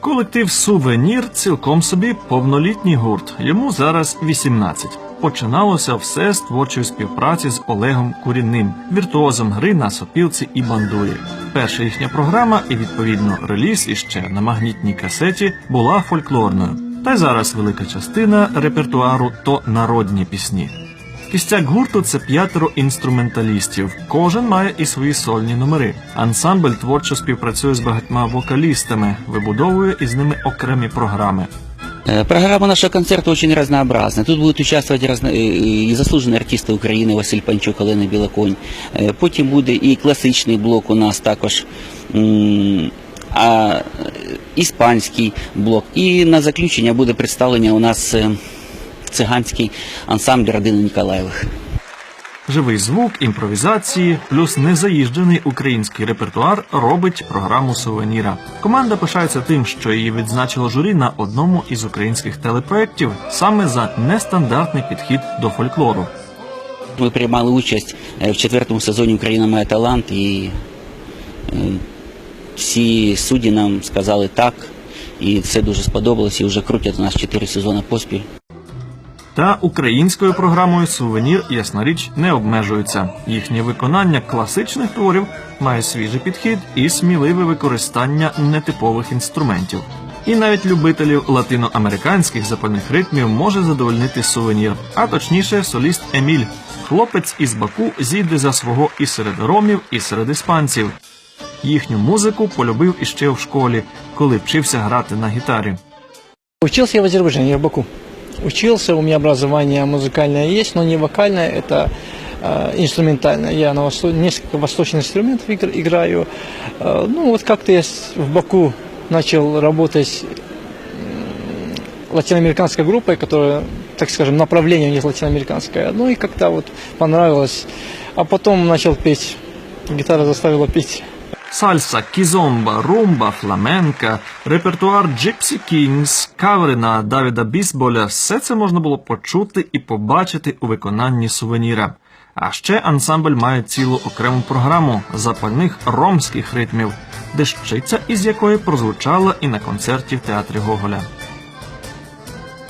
Колектив Сувенір цілком собі повнолітній гурт. Йому зараз 18. Починалося все з творчої співпраці з Олегом Курінним, віртуозом гри на сопілці і бандурі. Перша їхня програма і відповідно реліз іще на магнітній касеті була фольклорною. Та й зараз велика частина репертуару то народні пісні. Кістяк гурту це п'ятеро інструменталістів. Кожен має і свої сольні номери. Ансамбль творчо співпрацює з багатьма вокалістами, вибудовує із ними окремі програми. Э, Программа нашего концерта очень разнообразна. Тут будут участвовать разно... и заслужені артисти України Василь Панчук, Олена Білоконь. Е, Потім буде і класичний блок у нас також, а е, іспанський блок. І на заключення буде представлення у нас е, циганський ансамбль родини Ніколаєвих. Живий звук, імпровізації, плюс незаїжджений український репертуар робить програму сувеніра. Команда пишається тим, що її відзначило журі на одному із українських телепроєктів саме за нестандартний підхід до фольклору. Ми приймали участь е, в четвертому сезоні Україна має талант і е, всі судді нам сказали так. І це дуже сподобалось, і вже крутять у нас чотири сезони поспіль. Та українською програмою сувенір, ясна річ, не обмежується. Їхнє виконання класичних творів має свіжий підхід і сміливе використання нетипових інструментів. І навіть любителів латиноамериканських запальних ритмів може задовольнити сувенір, а точніше соліст Еміль. Хлопець із Баку зійде за свого і серед ромів, і серед іспанців. Їхню музику полюбив іще в школі, коли вчився грати на гітарі. Учился я в Азербайджане, я в Баку. Учился, у меня образование музыкальное есть, но не вокальное, это э, инструментальное. Я на восто- несколько восточных инструментов игр- играю. Э, ну вот как-то я в Баку начал работать латиноамериканской группой, которая, так скажем, направление у них латиноамериканское. Ну и как-то вот понравилось. А потом начал петь. Гитара заставила петь. Сальса, кізомба, румба, фламенка, репертуар Gypsy Kings, кавери на Давіда Бісболя все це можна було почути і побачити у виконанні сувеніра. А ще ансамбль має цілу окрему програму запальних ромських ритмів, дещиця із якої прозвучала і на концерті в театрі Гоголя.